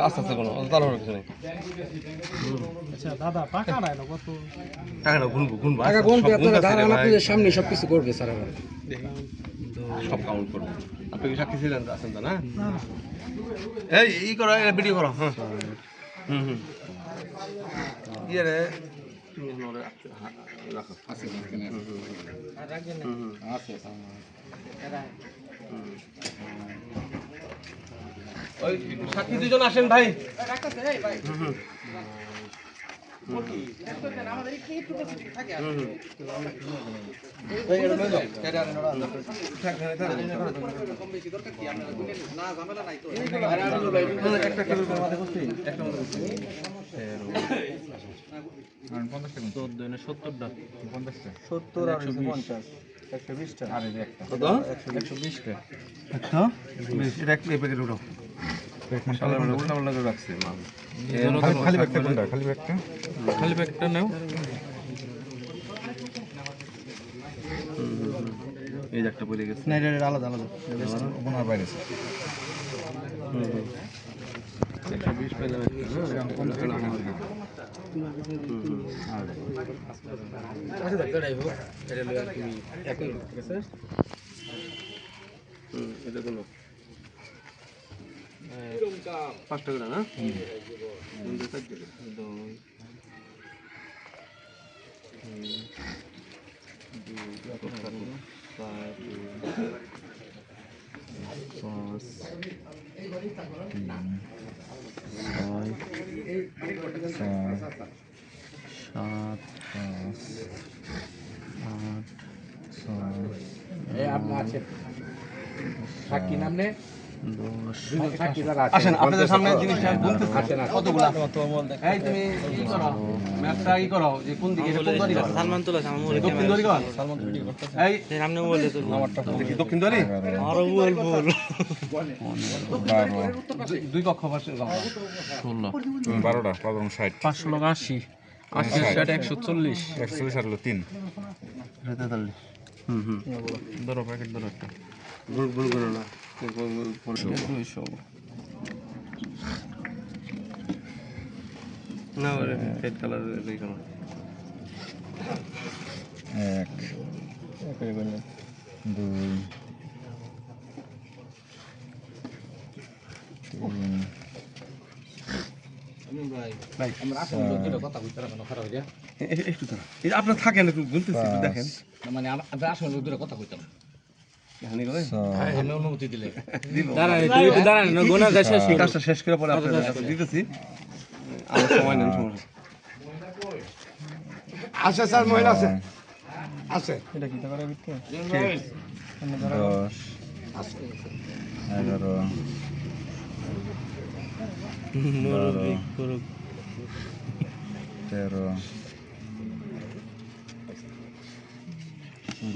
আস্তে আস্তে কোনো কিছু নেই দাদা টাকা নাই কত টাকাটা গুনবো সামনে সবকিছু করবে স্যার আবার সব কাউন্ট করব আপনি কি সাক্ষী ছিলেন তো? আছেন তো না এই ই করো ভিডিও করো হ্যাঁ ইয়ে সাক্ষী দুজন আসেন ভাই। হুম, হুম। সত্তর আর পঞ্চাশ একশো বিশটা একশো বিশটা। একশো? বিশ এটা এক প্যাকেট উঠো খালি ব্যাগটা কোনটা? খালি ব্যাগটা? খালি ব্যাগটা নাও। এই যে একটা পড়ে গেছে। না এটা আলাদা। আলাদা ওনার বাইরে আছে। পেলাম এটা কোনো পাঁচ টাকা না? সাত পাঁচ আট ছয় আপনি আছেন সাক্ষী নামনে আসেন আপনাদের সামনে জিনিসটা কতগুলা? এই তুমি ই করো? ম্যাপটা ই করো যে কোন দিকে এটা কোন দিকে সালমান তুলা দক্ষিণ দিকে কর এই সামনে বলে তো দেখি দক্ষিণ দিকে আরও বল বল। দুই- দুই কক্ষ পাশে যাও। ষোলো বারোটা পাঁচ ষাট পাঁচশো লোক আশি। আশি ষাট একশো চল্লিশ। একচল্লিশ আর হলো তিন। হুম হুম। ধরো প্যাকেট ধরো একটা। ভুল ভুল করো না। দুইশো না রেড কালার এক দুই আপনারা থাকেন একটু বলতেছি দেখেন। মানে আসেন লোকের কথা কইতাম এখানে করে ছয় এমনি অনুমতি দিলে। দাঁড়ান তুই একটু দাঁড়ান না গোনা যাচ্ছে এই কাজটা শেষ করে পরে আপনাদের দিতেছি। আমার সময় নেন সমস্যা আছে স্যার মহিলা আছে। আছে। এটা কি টাকা বিক্রি? দশ এগারো তেরো।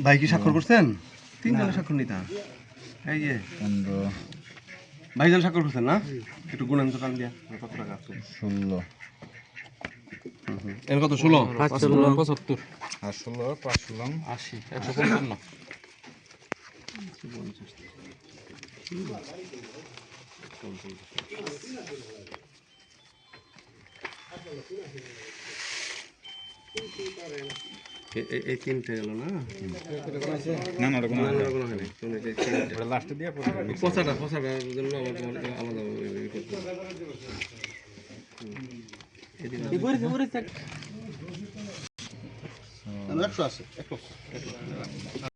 ভাই কি স্বাক্ষর করছেন? তিনজনে স্বাক্ষর নিতে? হবে। এই যে। পনেরো। ভাইজান স্বাক্ষর করছেন না? একটু গুণান দোকান দিয়া। কত টাকা আছে? ষোলো। এর কত? ষোলো? পঁচাত্তর। আর ষোলো পাঁচ ষোলো। আশি। একশো পঞ্চান্ন। এ- এই তিনটে গেল না। না না ওরকম না। লাস্টে দিয়ে পচাটা পচাটার জন্য আমার আলাদা ই করতে হবে। এদিকে একশো আছে